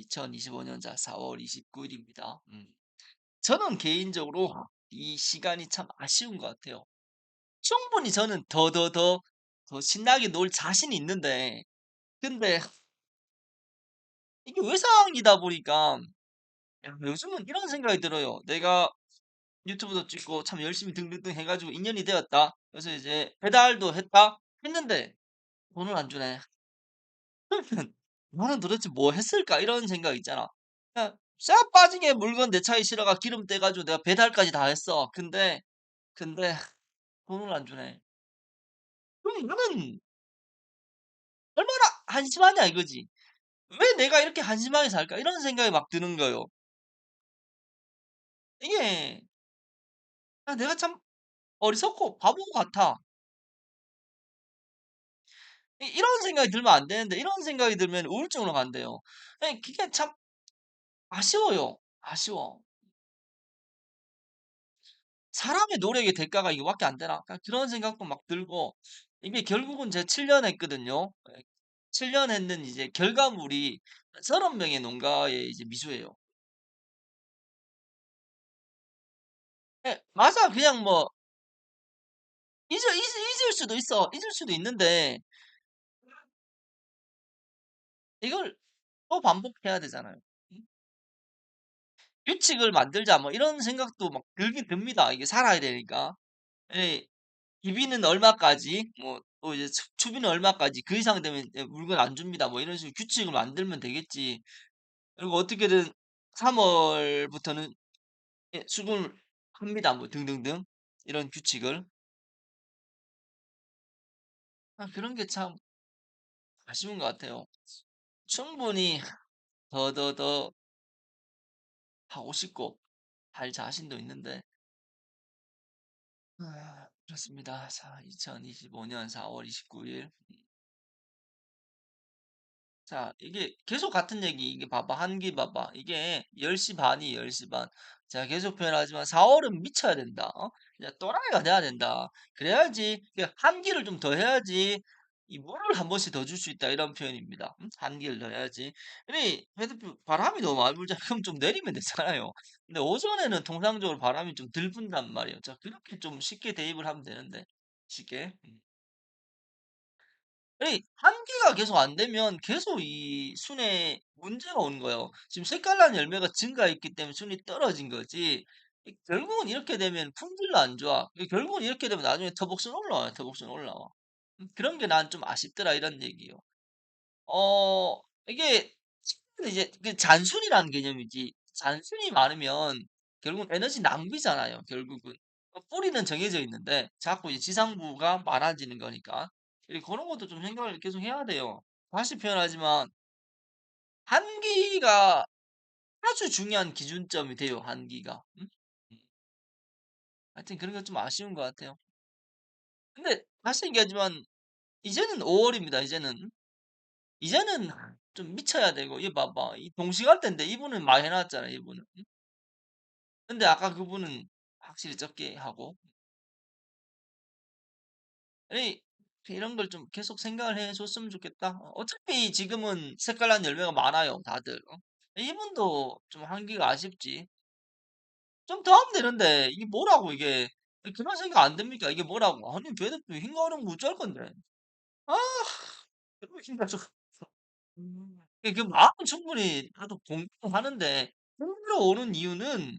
2025년자 4월 29일입니다. 음. 저는 개인적으로 이 시간이 참 아쉬운 것 같아요. 충분히 저는 더 더 더 더 신나게 놀 자신이 있는데 근데 이게 외상이다 보니까 야 요즘은 이런 생각이 들어요. '내가 유튜브도 찍고 참 열심히 등등등 해 가지고 인연이 되었다. 그래서 이제 배달도 했다.' 했는데 '돈을 안 주네.' 그러면 ' 나는 도대체 뭐 했을까?' 이런 생각 있잖아. 그냥 싹 빠지게 물건 내 차에 실어가 기름 떼 가지고 내가 배달까지 다 했어. 근데 근데 돈을 안 주네. 그럼 나는 '얼마나 한심하냐.' 이거지. '왜 내가 이렇게 한심하게 살까?' 이런 생각이 막 드는 거예요. 이게 아 내가 참 어리석고 바보 같아. 이 이런 생각이 들면 안 되는데 이런 생각이 들면 우울증으로 간대요. 예 그게 참 아쉬워요. 아쉬워. '사람의 노력의 대가가 이거밖에 안 되나?' 약간 그런 생각도 막 들고 이게 결국은 제가 7년 했거든요. 예. 7년 했는 이제 결과물이 30 명의 농가의 이제 미수예요. 예 맞아. 그냥 뭐 잊을 잊을 잊을 수도 있어. 잊을 수도 있는데 이걸 또 반복해야 되잖아요. 음. '규칙을 만들자.' 뭐 이런 생각도 막 들긴 듭니다. 이게 살아야 되니까. 예. 기비는 얼마까지 뭐 또 이제 추 추비는 얼마까지 그 이상 되면 예 물건 안 줍니다. 뭐 이런 식으로 규칙을 만들면 되겠지. 그리고 어떻게든 3 월부터는 예 수급을 합니다. 뭐 등등등 이런 규칙을. 아 그런 게 참 아쉬운 것 같아요. 충분히 더더더 하고 싶고 할 자신도 있는데 아 그렇습니다. 자 2025년 4월 29일 자 이게 계속 같은 얘기 이게 봐봐 한기 봐봐 이게 1 0반이 1 0반 제가 계속 표현하지만 4 월은 미쳐야 된다. 어? 또라이가 돼야 된다. 그래야지 그 한기를 좀 더 해야지 이 물을 한 번씩 더 줄 수 있다 이런 표현입니다. 음? 한기를 더 해야지. 근데 바람이 너무 많이 불잖아. 그럼 좀 내리면 되잖아요. 근데 오전에는 통상적으로 바람이 좀 덜 분단 말이에요. 자 그렇게 좀 쉽게 대입을 하면 되는데 쉽게. 음. 이 환기가 계속 안 되면 계속 이 순에 문제가 오는 거예요. 지금 색깔난 열매가 증가했기 때문에 순이 떨어진 거지. 이 결국은 이렇게 되면 품질도 안 좋아. 이 결국은 이렇게 되면 나중에 터복순 올라와요. 터복순 올라와. 음 그런 게 난 좀 아쉽더라 이런 얘기요. 어 이게 이제 그 잔순이라는 개념이지 잔순이 많으면 결국은 에너지 낭비잖아요 결국은. 어 뿌리는 정해져 있는데 자꾸 이제 지상부가 많아지는 거니까. 이 그런 것도 좀 생각을 계속 해야 돼요. 다시 표현하지만 한기가 아주 중요한 기준점이 돼요 한기가. 음? 음. 하여튼 그런 게 좀 아쉬운 것 같아요. 근데 다시 얘기하지만 이제는 5 월입니다 이제는. 이제는 좀 미쳐야 되고 이 봐봐. 이 동시간대인데 이분은 많이 해 놨잖아요 이분은. 음? 근데 아까 그분은 확실히 적게 하고. 이 이런 걸 좀 계속 생각을 해 줬으면 좋겠다. 어 어차피 지금은 색깔난 열매가 많아요 다들. 어? 이분도 좀 하기가 아쉽지. 좀 더 하면 되는데 이게 뭐라고 이게. 그런 생각 안 듭니까? 이게 뭐라고. 아니 배드도 흰가루는 어쩔 건데. 아 힘들어. 음. 그그 마음은 충분히 나도 공감하는데 힘들어 오는 이유는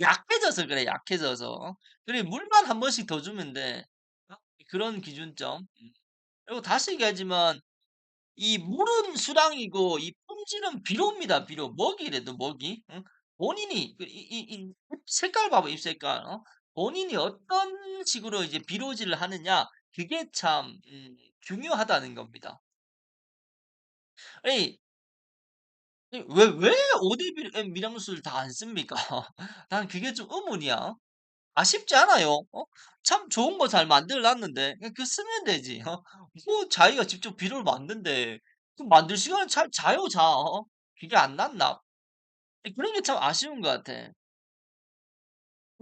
약해져서 그래 약해져서. 그래 물만 한 번씩 더 주면 돼. 어? 그런 기준점. 음. 그리고 다시 얘기하지만 이 물은 수량이고 이 품질은 비료입니다 비료. 먹이래도 먹이. 응? 본인이 그 이 이 이 색깔 봐봐 잎 색깔. 어? 본인이 어떤 식으로 이제 비료질을 하느냐 그게 참 음 중요하다는 겁니다. 아니 이왜왜5대비에 미량수를 다안 씁니까? 난 그게 좀 의문이야. 아쉽지 않아요. 어? 참 좋은 거 잘 만들어 놨는데 그냥 그 쓰면 되지. 어? 뭐 자기가 직접 비료를 만든대. 그 만들 시간을 잘 자요 자. 어? 그게 안? 이 그런 게 참 아쉬운 것 같아.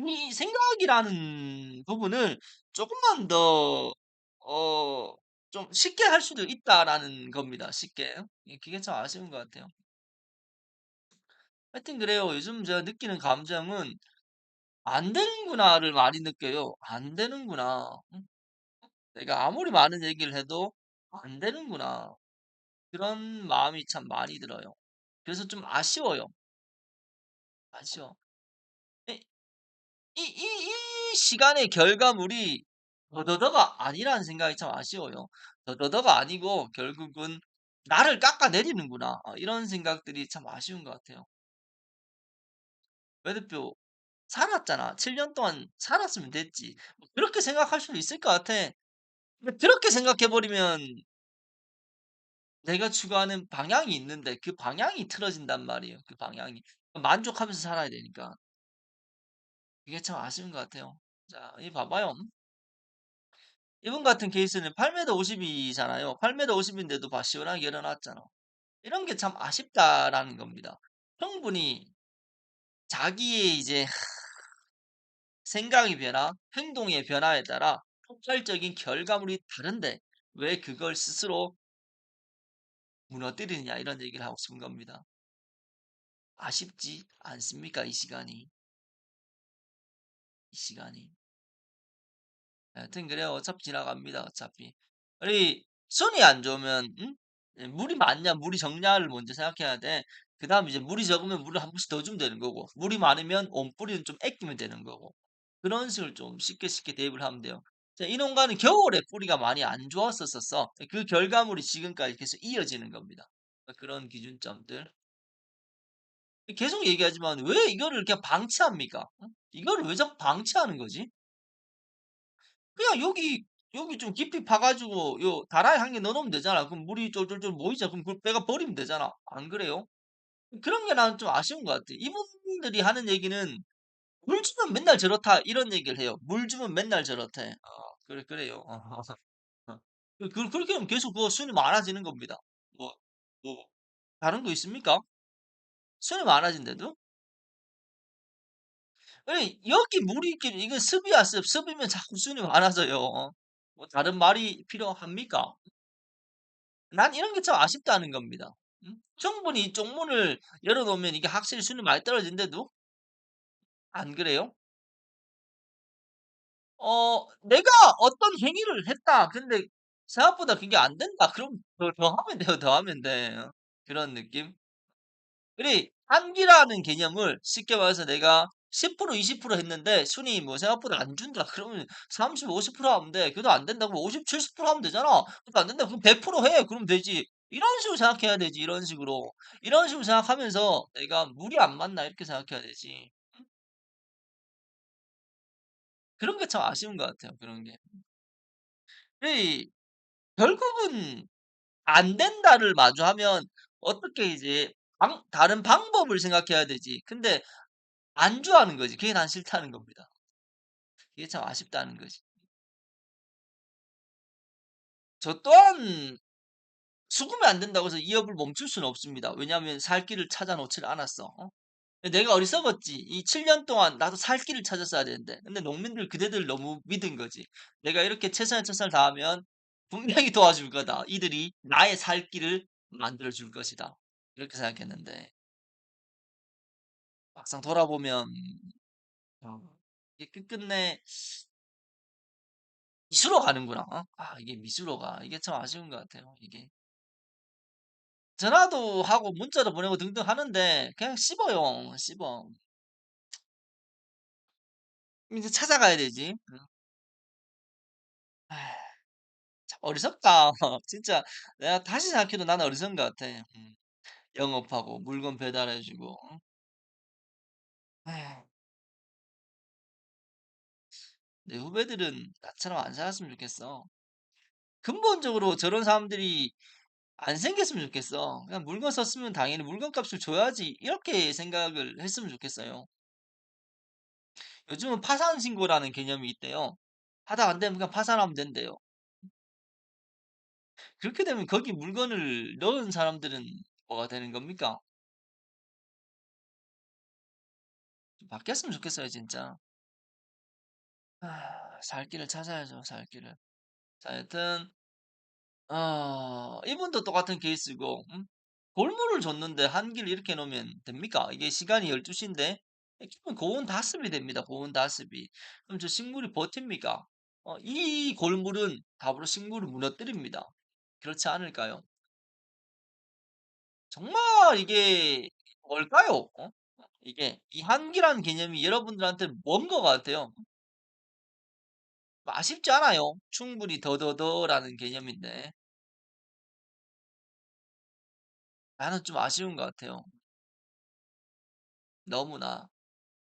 이 생각이라는 부분을 쪼끔만 더 어 좀 쉽게 할 수도 있다라는 겁니다 쉽게. 예 그게 참 아쉬운 것 같아요. 하여튼 그래요. 요즘 제가 느끼는 감정은 '안 되는구나.'를 많이 느껴요. '안 되는구나. 응? 내가 아무리 많은 얘기를 해도 안 되는구나.' 그런 마음이 참 많이 들어요. 그래서 좀 아쉬워요. 아쉬워. 이이이 이 시간의 결과물이 더더더가 아니라는 생각이 참 아쉬워요. 더더더가 아니고 결국은 '나를 깎아내리는구나.' 어 이런 생각들이 참 아쉬운 것 같아요. 왜 대표 살았잖아. 7년 동안 살았으면 됐지. 뭐 그렇게 생각할 수도 있을 것 같아. 그렇게 생각해 버리면 내가 추구하는 방향이 있는데 그 방향이 틀어진단 말이에요, 그 방향이. 만족하면서 살아야 되니까. 이게 참 아쉬운 것 같아요. 자, 이 봐봐요. 이분 같은 케이스는 8m 50이잖아요. 8m 50인데도 봐 시원하게 일어났잖아. 이런 게 참 아쉽다라는 겁니다. 충분히 자기의 이제 생각의 변화, 행동의 변화에 따라 폭발적인 결과물이 다른데 왜 그걸 스스로 무너뜨리느냐 이런 얘기를 하고 싶은 겁니다. 아쉽지 않습니까? 이 시간이. 이 시간이. 하여튼 그래요. 어차피 지나갑니다. 어차피. 우리 손이 안 좋으면 응? 예, 물이 많냐 물이 적냐를 먼저 생각해야 돼. 그 다음 이제 물이 적으면 물을 한 번씩 더 주면 되는 거고 물이 많으면 온 뿌리는 좀 아끼면 되는 거고 그런 식으로 좀 쉽게 쉽게 대입을 하면 돼요. 자, 이 농가는 겨울에 뿌리가 많이 안 좋았었어. 그 결과물이 지금까지 계속 이어지는 겁니다. 그런 기준점들. 계속 얘기하지만 왜 이거를 이렇게 방치합니까? 응? 이거를 왜 자꾸 방치하는 거지? 그냥 여기 여기 좀 깊이 파가지고 요 다라이 한개 넣어놓으면 되잖아. 그럼 물이 쫄쫄쫄 모이잖아. 그럼 그걸 빼가 버리면 되잖아. 안 그래요? 그런 게 나는 좀 아쉬운 것 같아. 이분들이 하는 얘기는 물 주면 맨날 저렇다 이런 얘기를 해요. 물 주면 맨날 저렇대. 어, 그래 그래요. 어. 그 그- 그렇게 하면 계속 그 순이 많아지는 겁니다. 뭐 뭐 다른 거 있습니까? 순이 많아진대도? 아니 여기 있긴 이건 습이야 습. 습이면 자꾸 순이 많아져요. 어? 뭐 다른 말이 필요합니까? 난 이런 게 참 아쉽다는 겁니다. 음? 충분히 쪽문을 열어놓으면 이게 확실히 순위 많이 떨어진대도 안 그래요? 어, 내가 어떤 행위를 했다. 근데 생각보다 그게 안 된다. 그럼 더, 더 하면 돼요. 더 하면 돼. 어, 그런 느낌? 그래, 한기라는 개념을 쉽게 말해서 내가 10% 20% 했는데 순위 뭐 생각보다 안 준다. 그러면 30, 50% 하면 돼. 그래도 안 된다고 50, 70% 하면 되잖아. 그래도 안 된다. 그럼 100% 해. 그럼 되지. 이런 식으로 생각해야 되지. 이런 식으로. 이런 식으로 생각하면서 내가 물이 안 맞나 이렇게 생각해야 되지. 그런 게 참 아쉬운 것 같아요. 그런 게. 그래, 결국은 안 된다를 마주하면 어떻게 이제 방- 다른 방법을 생각해야 되지. 근데 안주하는 거지. 그게 난 싫다는 겁니다. 이게 참 아쉽다는 거지. 저 또한 죽으면 안 된다고 해서 이 업을 멈출 수는 없습니다. 왜냐하면 살 길을 찾아 놓질 않았어. 어? 내가 어리석었지. 이 7년 동안 나도 살 길을 찾았어야 되는데. 근데 농민들 그대들 너무 믿은 거지. 내가 이렇게 최선의 최선을 다하면 분명히 도와줄 거다. 이들이 나의 살 길을 만들어 줄 것이다. 이렇게 생각했는데 막상 돌아보면 어, 이게 끝끝내 미수로 가는구나. 어? 아, 이게 미수로 가. 이게 참 아쉬운 것 같아요. 이게. 전화도 하고 문자도 보내고 등등 하는데 그냥 씹어요. 씹어. 이제 찾아가야 되지. 음. 아, 참 어리석다. 진짜 내가 다시 생각해도 나는 어리석은 것 같아. 음. 영업하고 물건 배달해주고. 어? 아휴, 내 후배들은 나처럼 안 살았으면 좋겠어. 근본적으로 저런 사람들이 안 생겼으면 좋겠어. 그냥 물건 썼으면 당연히 물건 값을 줘야지. 이렇게 생각을 했으면 좋겠어요. 요즘은 파산 신고라는 개념이 있대요. 하다 안 되면 그냥 파산하면 된대요. 그렇게 되면 거기 물건을 넣은 사람들은 뭐가 되는 겁니까? 바뀌었으면 좋겠어요, 진짜. 아, 살 길을 찾아야죠, 살 길을. 자, 여튼, 어, 이분도 똑같은 케이스고, 음? 골물을 줬는데 한기를 이렇게 놓으면 됩니까? 이게 시간이 12 인데 그러면 고온 다습이 됩니다, 고온 다습이. 그럼 저 식물이 버팁니까? 어 이 골물은 답으로 식물을 무너뜨립니다. 그렇지 않을까요? 정말 이게 뭘까요? 어? 이게 이 한기라는 개념이 여러분들한테는 뭔것 같아요? 아쉽지 않아요. 충분히 더더더라는 개념인데. 나는 좀 아쉬운 것 같아요. 너무나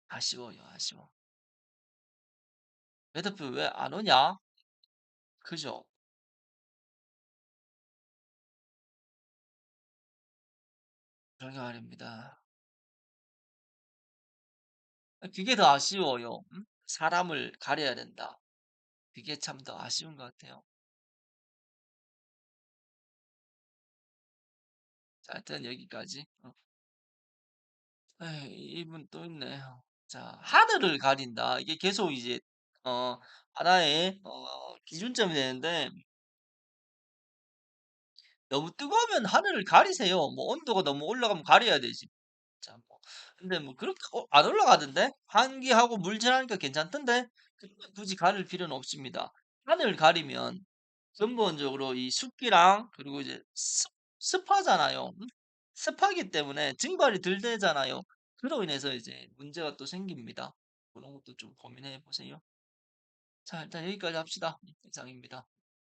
아쉬워요, 아쉬워. 매듭은 왜안 오냐? 그죠? 그러게 말입니다. 아 그게 더 아쉬워요. 음? 사람을 가려야 된다. 그게 참 더 아쉬운 것 같아요. 자 하여튼 여기까지. 어. 에이 이분 또 있네요. 자 하늘을 가린다. 이게 계속 이제 어 하나의 어 기준점이 되는데 너무 뜨거우면 하늘을 가리세요. 뭐 온도가 너무 올라가면 가려야 되지. 근데 뭐 그렇게 어 안 올라가던데? 환기하고 물칠하니까 괜찮던데? 그러면 굳이 가릴 필요는 없습니다. 하늘 가리면 근본적으로 이 습기랑 그리고 이제 습 습하잖아요. 음? 습하기 때문에 증발이 덜 되잖아요. 그로 인해서 이제 문제가 또 생깁니다. 그런 것도 좀 고민해 보세요. 자 일단 여기까지 합시다. 이상입니다.